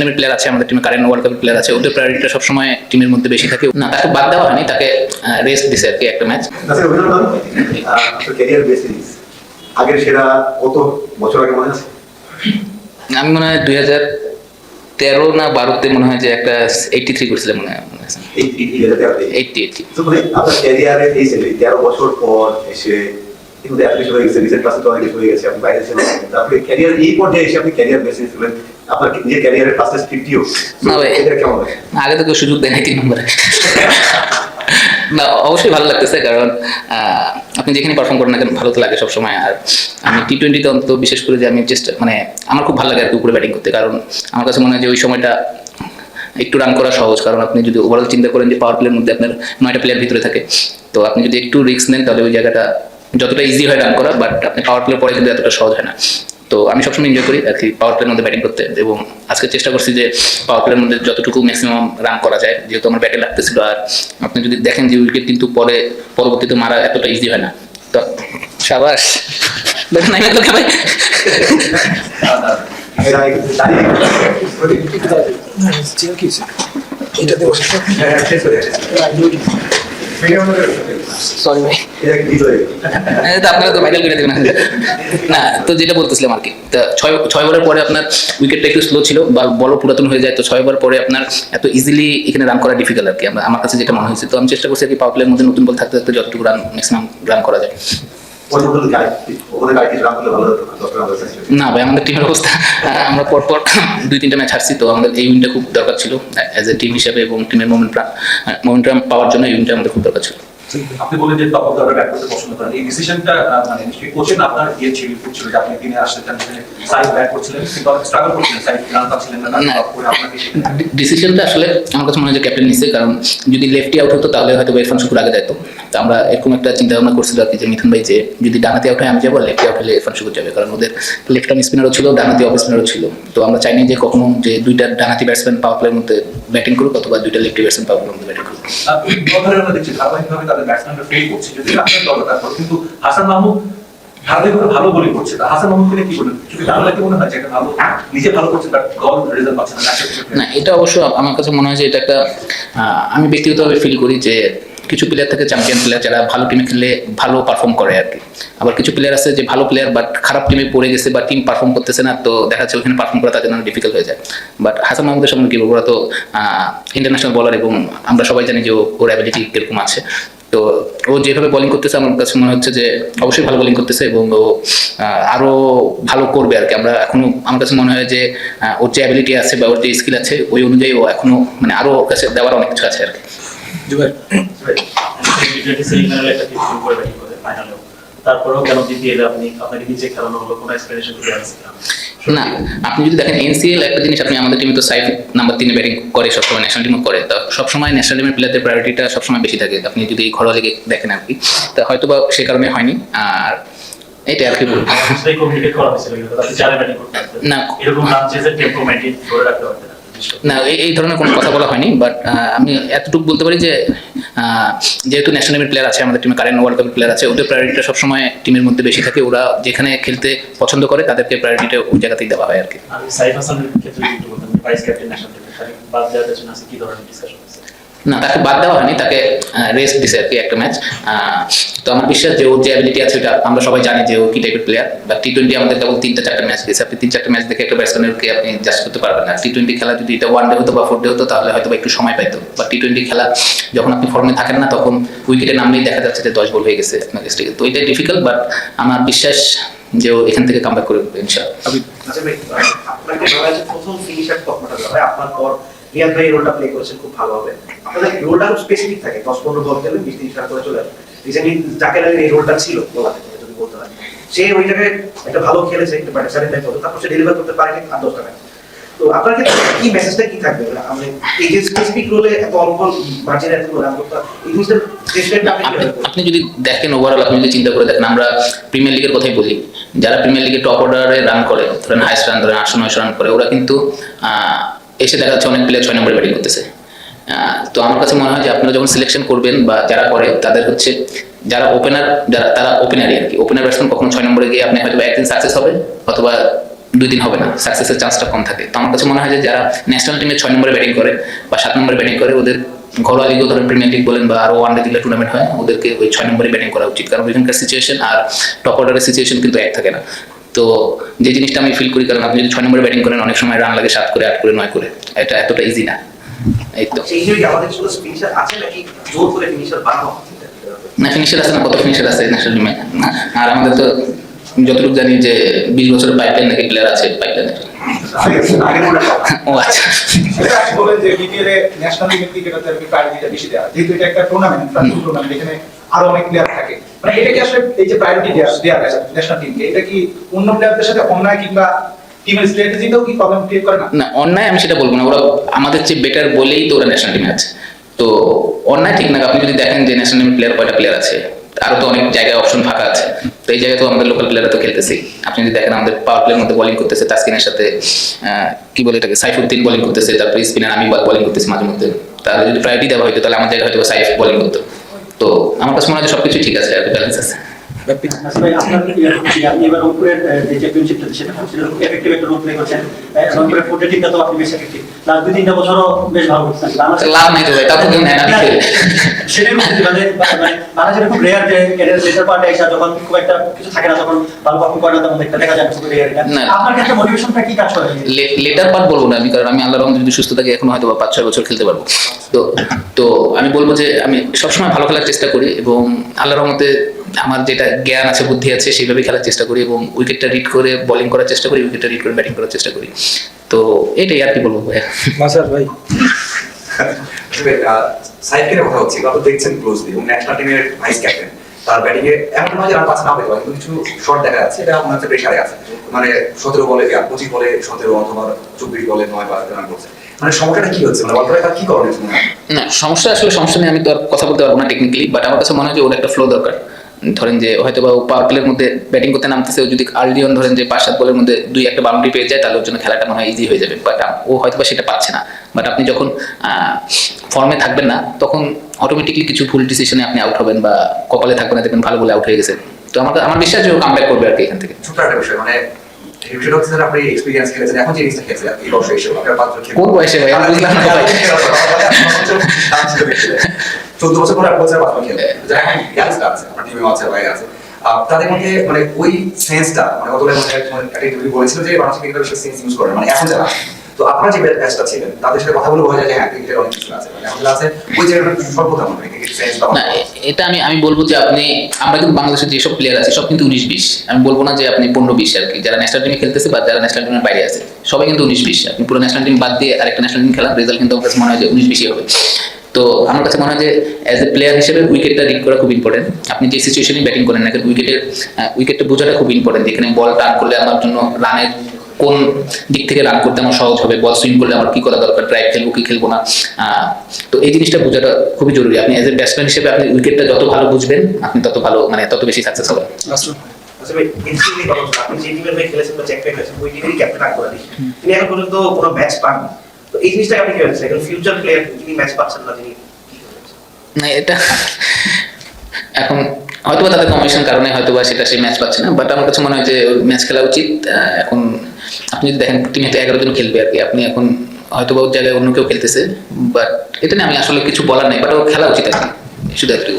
টিমের প্লেয়ার আছে আমাদের টিমে কারেন্ট ওয়ার্ল্ড কাপের প্লেয়ার আছে ওদের প্রায়োরিটিটা সবসময় টিমের মধ্যে বেশি থাকে। না তাকে বাদ দেওয়া হয়নি তাকে রেস্ট দিছে আর কি একটা ম্যাচ আচ্ছা অভিনন্দন ক্যারিয়ার বেসিস আগের সেরা কত বছর আগে মনে আছে? আমি মনে হয় দুই হাজার তেরো না বারোতে মনে হয় যে একটা এইটটি থ্রি করছিলাম মনে হয় এইটটি এইটটি তো মানে আপনার ক্যারিয়ারে এই তেরো বছর পর এসে কিন্তু হয়ে গেছে রিসেন্ট ক্লাসে তো অনেক হয়ে গেছে আপনি বাইরে ছিলেন। তারপরে ক্যারিয়ার এই পর্যায়ে এসে আপনি ক্যারিয়ার বেসিস আপনার নিজের ক্যারিয়ারের ফার্স্ট ফিফটিও না এটা কেমন আগে তো কেউ সুযোগ দেয় নাই তিন নম্বরে। না অবশ্যই ভালো লাগতেছে কারণ আপনি যেখানে পারফর্ম করেন না কেন ভালো তো লাগে সবসময়। আর আমি টি টোয়েন্টিতে অন্তত বিশেষ করে যে আমি চেষ্টা মানে আমার খুব ভালো লাগে আর কি উপরে ব্যাটিং করতে। কারণ আমার কাছে মনে হয় যে ওই সময়টা একটু রান করা সহজ। কারণ আপনি যদি ওভারঅল চিন্তা করেন যে পাওয়ার প্লেয়ার মধ্যে আপনার নয়টা প্লেয়ার ভিতরে থাকে তো আপনি যদি একটু রিস্ক নেন তাহলে ওই জায়গাটা যতটা ইজি হয় রান করা বাট আপনি পাওয়ার প্লেয়ার পরে কিন্তু এতটা সহজ হয় না। তো আমি সবসময় এনজয় করি আর কি পাওয়ার প্লের মধ্যে ব্যাটিং করতে। এবং আজকে চেষ্টা করছি যে পাওয়ার প্লের মধ্যে যতটুকু ম্যাক্সিমাম রান করা যায় যেহেতু আমার ব্যাটে লাগতেছিল। আর আপনি যদি দেখেন যে উইকেট কিন্তু পরে পরবর্তীতে মারা এতটা ইজি হয় না। তো সাবাস দেখেন আমি এটাতে বসে। সরি ভাই। আপনারা তো ভাইরাল করে দেবেন। না, তো যেটা বলতেছিলাম আর কি ছয় ছয় ওভারের পরে আপনার উইকেটটা একটু স্লো ছিল বা বল পুরাতন হয়ে যায়, তো ছয় ওভার পরে আপনার এত ইজিলি এখানে রান করা ডিফিকাল্ট আর কি। আমার কাছে যেটা মনে হয়েছে, তো আমি চেষ্টা করছি আর কি পাওয়ার প্লেয়ার মধ্যে নতুন বল থাকতে থাকতে যতটুকু রান ম্যাক্সিমাম রান করা যায়। না ভাই আমাদের টিমের অবস্থা আমরা পরপর দুই তিনটা ম্যাচ হারছি তো আমাদের এই উইনটা খুব দরকার ছিল অ্যাজ এ টিম হিসেবে এবং টিমের মোমেন্ট মোমেন্টাম পাওয়ার জন্য এই উইনটা আমাদের খুব দরকার ছিল। আপনি বলেন যে টপ অফ দ্য ব্যাট করতে পছন্দ করেন। এই ডিসিশনটা মানে নিশ্চয়ই কোচের আপনার? ইয়ে ছিল ছিল যে আপনি দিনে আসতেন সাইড ব্যাট করছিলেন কিন্তু আপনি স্ট্রাগল করছিলেন সাইড রান পাচ্ছিলেন না না। তারপরে আপনাকে সেটা- ডিসিশনটা আসলে আমার কাছে মনে হয় যে ক্যাপ্টেন নিচ্ছে কারণ যদি লেফটি আউট হতো তাহলে হয়তো ইরফান শুকুর আগে যেত তো আমরা এরকম একটা চিন্তা ভাবনা করছিল আর কি যে মিথুন ভাই যে যদি ডানাতে আউট হয় আমি যাব লেফটি আউট হলে ইরফান শুকুর যাবে। কারণ ওদের লেফট আর্ম স্পিনারও ছিল ডানাতে অফ স্পিনারও ছিল। তো আমরা চাইনি যে কখনো যে দুইটা ডানাতি ব্যাটসম্যান পাওয়ার প্লের মধ্যে ব্যাটিং করুক অথবা দুইটা লেফটি ব্যাটসম্যান পাওয়ার প্লের মধ্যে ব্যাটিং করুক। আমরা দেখছি ধারাবাহিকভাবে তাদের ব্যাটসম্যানরা ফেল করছে। যদি আপনার দল তারপর কিন্তু হাসান মাহমুদ ধারাবাহিকভাবে ভালো বোলিং করছে। হাসান মাহমুদকে কি বলেন? যদি তাহলে মনে হয় যে ভালো নিজে ভালো করছে বাট দল রেজাল্ট পাচ্ছে না? না এটা অবশ্য আমার কাছে মনে হয় যে এটা একটা আমি ব্যক্তিগতভাবে ফিল করি যে কিছু প্লেয়ার থাকে চ্যাম্পিয়ন প্লেয়ার যারা ভালো টিমে খেলে ভালো পারফর্ম করে আর কি। আবার কিছু প্লেয়ার আছে যে ভালো প্লেয়ার বাট খারাপ টিমে পড়ে গেছে বা টিম পারফর্ম করতেছে না তো দেখা যাচ্ছে ওখানে পারফর্ম করা তাদের জন্য ডিফিকাল্ট হয়ে যায়। বাট হাসান মাহমুদের সামনে কি ওরা তো ইন্টারন্যাশনাল বলার এবং আমরা সবাই জানি যে ওর অ্যাবিলিটি কীরকম আছে। তো ও যেভাবে বোলিং করতেছে আমার কাছে মনে হচ্ছে যে অবশ্যই ভালো বোলিং করতেছে এবং ও আহ, আরও ভালো করবে আর কি। আমরা এখনও আমার কাছে মনে হয় যে ওর যে অ্যাবিলিটি আছে বা ওর যে স্কিল আছে ওই অনুযায়ী ও এখনও মানে আরও ওর কাছে দেওয়ার অনেক কিছু আছে আর কি। জুবাই টি সেমিফাইনালে একটা টিম করে ব্যাটিং করে ফাইনালেও তারপরেও কেন জিতিয়ে আপনি আপনাকে নিজে খেলানো হলো? কোনো এক্সপ্লেনেশন দিতে পারছেন না আপনি যদি দেখেন এনসিএল একটা জিনিস আপনি আমাদের টিমে তো সাইফ নাম্বার তিনে ব্যাটিং করে সবসময় ন্যাশনাল টিমও করে। তো সবসময় ন্যাশনাল টিমের প্লেয়ারদের প্রায়োরিটিটা সবসময় বেশি থাকে। আপনি যদি এই ঘরোয়া লিগে দেখেন আর কি। তা হয়তো বা সে কারণে হয়নি। আর এটা আর কি বলব। না। এরকম না এই ধরনের কোনো কথা বলা হয়নি বাট আমি এতটুকু বলতে পারি যে যেহেতু ন্যাশনাল টিমের প্লেয়ার আছে, আমাদের টিমে কারেন্ট ওয়ার্ল্ড কাপের প্লেয়ার আছে, ওদের প্রায়োরিটিটা সবসময় টিমের মধ্যে বেশি থাকে। ওরা যেখানে খেলতে পছন্দ করে, তাদেরকে প্রায়োরিটিটা ওই জায়গাতেই দেওয়া হয় আর কি। সাইফ হাসানের ক্ষেত্রে বাদ দেওয়ার আছে কি ধরনের ডিসকাশন না, তাকে বাদ দেওয়া হয়নি, তাকে রেস্ট দিছে আর কি একটা ম্যাচ তো আমার বিশ্বাস যে ওর যে অ্যাবিলিটি আছে ওটা আমরা সবাই জানি যে ও কি টাইপের প্লেয়ার বা টি টোয়েন্টি আমাদের কেবল তিনটা চারটা ম্যাচ দিয়েছে। আপনি তিন চারটা ম্যাচ দেখে একটা ব্যাটসম্যানকে আপনি জাস্ট করতে পারবেন না। টি টোয়েন্টি খেলা যদি এটা ওয়ান ডে হতো বা ফোর ডে হতো, তাহলে হয়তো একটু সময় পাইতো। বা টি টোয়েন্টি খেলা যখন আপনি ফর্মে থাকেন না, তখন উইকেটে নামলেই দেখা যাচ্ছে যে দশ বল হয়ে গেছে আপনার কাছ থেকে। তো এটা ডিফিকাল্ট বাট আমার বিশ্বাস যে ও এখান থেকে কাম ব্যাক করে ইনশাল্লাহ আচ্ছা আপনাকে প্রথম ফিনিশার আপনার পর রিয়াদ ভাই রোলটা প্লে করেছেন খুব ভালোভাবে। আপনাদের রোলটা খুব স্পেসিফিক থাকে দশ পনেরো বিশ তিরিশ করে চলে আসে রিসেন্টলি যাকে লাগে এই রোলটা ছিল যদি বলতে হয়। সে ওই জায়গায় একটা ভালো খেলেছে একটা ব্যাটার তারপর সে ডেলিভার করতে পারেনি আট দশটা তো আপনার ক্ষেত্রে কি মেসেজটা কি থাকবে? মানে এই যে স্পেসিফিক রোলে এত অল্প মার্জিনে এত রান করতে এই জিনিসটা আপনি যদি দেখেন ওভারঅল আপনি যদি চিন্তা করে দেখেন আমরা প্রিমিয়ার লিগের কথাই বলি। যারা প্রিমিয়ার লিগে টপ অর্ডারে রান করে ধরেন হাইস্ট রান ধরেন আটশো নয়শো রান করে ওরা কিন্তু এসে দেখা যাচ্ছে অনেক প্লেয়ার ছয় নম্বরে ব্যাটিং করতেছে। তো আমার কাছে মনে হয় যে আপনারা যখন সিলেকশন করবেন বা যারা করে, তাদের হচ্ছে যারা ওপেনার যারা, তারা ওপেনারই আর কি। ওপেনার ব্যাটসম্যান কখনো ছয় নম্বরে গিয়ে আপনি হয়তো একদিন সাকসেস হবে অথবা দুই দিন হবে না। সাকসেসের চান্সটা কম থাকে। তো আমার কাছে মনে হয় যে যারা ন্যাশনাল টিমে ছয় নম্বরে ব্যাটিং করে বা সাত নম্বরে ব্যাটিং করে, ওদের ঘরোয়া লিগও ধরেন প্রিমিয়ার লিগ বলেন বা আরও ওয়ান ডে দিলে টুর্নামেন্ট হয়, ওদেরকে ওই ছয় নম্বরে ব্যাটিং করা উচিত। কারণ ওইখানকার সিচুয়েশন আর টপ অর্ডারের সিচুয়েশন কিন্তু এক থাকে না। তো যে জিনিসটা আমি ফিল করি কারণ আপনি যদি ছয় নম্বরে ব্যাটিং করেন অনেক সময় রান লাগে সাত করে আট করে নয় করে। এটা এতটা ইজি না। এই তো। না ফিনিশার আছে না কত ফিনিশার আছে ন্যাশনাল টিমে আর আমাদের তো যতটুকু জানি যে বিশ বছরের পাইপলাইন নাকি প্লেয়ার আছে পাইপলাইনের ও আচ্ছা। বলেন যে বিপিএল এ ন্যাশনাল লিগের ক্রিকেটারদের প্রায়োরিটিটা বেশি দেওয়া যেহেতু এটা একটা টুর্নামেন্ট টুর্নামেন্ট এখানে আরও অনেক প্লেয়ার থাকে। মানে এটা কি আসলে এই যে প্রায়োরিটি দেওয়া হয়েছে ন্যাশনাল টিমকে এটা কি অন্য প্লেয়ারদের সাথে অন্যায় কিংবা অন্যায় আমি সেটা বলব না। ওরা আমাদের চেয়ে বেটার বলেই তো ওরা ন্যাশনাল টিমে আছে। তো অন্যায় ঠিক না, আপনি যদি দেখেন যে ন্যাশনাল টিমের প্লেয়ার কয়টা প্লেয়ার আছে, আরও তো অনেক জায়গায় অপশন ফাঁকা আছে। তো এই জায়গায় তো আমাদের লোকাল প্লেয়াররা তো খেলতেছে আপনি যদি দেখেন আমাদের পাওয়ার প্লেয়ার মধ্যে বোলিং করতেছে তাসকিনের সাথে কি বলে এটাকে, সাইফুদ্দিন বোলিং করতেছে, তারপরে স্পিনার আমি বোলিং করতেছি মাঝে মধ্যে। তাহলে যদি প্রায়োরিটি দেওয়া হয়তো, তাহলে আমার জায়গায় হয়তো সাইফ বোলিং করতো। তো আমার কাছে মনে হয় সবকিছু ঠিক আছে ব্যালেন্স আছে। লেটার পার্টে বলব না, আমি কারণ আমি আল্লাহর রহমতে যদি সুস্থ থাকি, এখন হয়তো পাঁচ ছয় বছর খেলতে পারব। তো তো আমি বলব যে আমি সবসময় ভালো খেলার চেষ্টা করি এবং আল্লাহর রহমতে আমার যেটা জ্ঞান আছে বুদ্ধি আছে সেইভাবে খেলার চেষ্টা করি এবং উইকেটটা রিড করে বোলিং করার চেষ্টা করি উইকেটটা রিড করে ব্যাটিং করার চেষ্টা করি। তো এটাই আর কি বলব ভাইয়া। মাসার ভাই। সাইডকে কথা হচ্ছে আপনি দেখছেন ক্লোজলি এবং ন্যাশনাল টিমের ভাইস ক্যাপ্টেন তার ব্যাটিং এ এমন নয় যে রান পাচ্ছে না পেতে পারে কিছু শট দেখা যাচ্ছে এটা মনে হচ্ছে প্রেশারে আছে। মানে সতেরো বলে পঁচিশ বলে সতেরো অথবা চব্বিশ বলে নয় বা রান করছে। মানে সমস্যাটা কি হচ্ছে? মানে বলতে কি করণীয়? না সমস্যা আসলে সমস্যা নেই আমি তো আর কথা বলতে পারব না টেকনিক্যালি বাট আমার কাছে মনে হয় যে ওর একটা ফ্লো দরকার। ধরেন যে হয়তো বা পাওয়ার প্লের মধ্যে ব্যাটিং করতে নামতেছে যদি আর্লি অন ধরেন যে পাঁচ সাত বলের মধ্যে দুই একটা বাউন্ডারি পেয়ে যায় তাহলে ওর জন্য খেলাটা মনে হয় ইজি হয়ে যাবে। বাট ও হয়তো বা সেটা পাচ্ছে না। বাট আপনি যখন ফর্মে থাকবেন না তখন অটোমেটিকলি কিছু ভুল ডিসিশনে আপনি আউট হবেন বা কপালে থাকবেন না দেখবেন ভালো বলে আউট হয়ে গেছে। তো আমার আমার বিশ্বাস যে ও কাম করবে আর কি এখান থেকে। ছোট্ট একটা বিষয় মানে আপনি এক্সপিরিয়েন্স খেলেছেন এখন যে জিনিসটা খেলছেন এই বয়সে এসে আপনার পাঁচজন কোন বয়সে ভাই? আমি বুঝলাম না ভাই। চোদ্দ বছর পরে পাঁচ জন খেলে যারা ইয়াংস্টার আছে আপনার টিমে আছে বাইরে আছে। তাদের মধ্যে মানে ওই সেন্সটা মানে মানে একটা ইন্টারভিউ বলেছিল যে মানুষ ক্রিকেটের বেশি সেন্স ইউজ করে মানে এখন যারা তো আপনারা যে ব্যাচটা ছিলেন তাদের সাথে কথা বলে বোঝা যায় যে হ্যাঁ ক্রিকেটের অনেক কিছু আছে মানে আছে ওই জায়গাটা সর্বদা মানে ক্রিকেট সেন্স না এটা আমি আমি বলব যে আপনি আমরা কিন্তু বাংলাদেশের যেসব প্লেয়ার আছে সব কিন্তু উনিশ বিশ। আমি বলব না যে আপনি পনেরো বিশ আর কি। যারা ন্যাশনাল টিমে খেলতেছে বা যারা ন্যাশনাল টিমের বাইরে আছে সবাই কিন্তু উনিশ বিশ। আপনি পুরো ন্যাশনাল টিম বাদ দিয়ে আরেকটা ন্যাশনাল টিম খেলার রেজাল্ট কিন্তু আমার কাছে মনে হয় যে উনিশ বিশই হবে। তো আমার কাছে মনে হয় যে অ্যাজ এ প্লেয়ার হিসেবে উইকেটটা রিড করা খুব ইম্পর্টেন্ট আপনি যে সিচুয়েশনে ব্যাটিং করেন না উইকেটের উইকেটটা বোঝাটা খুব ইম্পর্টেন্ট যেখানে বল টার্ন করলে আমার জন্য রানের কোন দিক থেকে রান করতে আমার সহজ হবে বল সুইং করলে আমার কি করা দরকার ড্রাইভ খেলব কি খেলব না আহ, তো এই জিনিসটা বোঝাটা খুবই জরুরি। আপনি এজ এ ব্যাটসম্যান হিসেবে আপনি উইকেটটা যত ভালো বুঝবেন আপনি তত ভালো মানে তত বেশি সাকসেস হবেন। আসলে আচ্ছা আপনি যে টিমের হয়ে খেলেছেন বা চ্যাম্পিয়ন হয়েছেন ওই টিমেরই ক্যাপ্টেন আকবর আলী তিনি এখন পর্যন্ত কোনো ম্যাচ পান এই আপনি কি ভাবছেন ফিউচার প্লেয়ার ম্যাচ পাচ্ছেন না না, এটা এখন হয়তোবা তাদের কম্বিনেশন কারণে হয়তোবা সেটা সেই ম্যাচ পাচ্ছে না বাট আমার কাছে মনে হয় যে ম্যাচ খেলা উচিত। এখন আপনি যদি দেখেন টিমে এগারো জন খেলবে আর কি। আপনি এখন হয়তোবা ওর জায়গায় অন্য কেউ খেলতেছে বাট এটা নিয়ে আমি আসলে কিছু বলার নাই বাট ও খেলা উচিত আর কি। শুধু একটু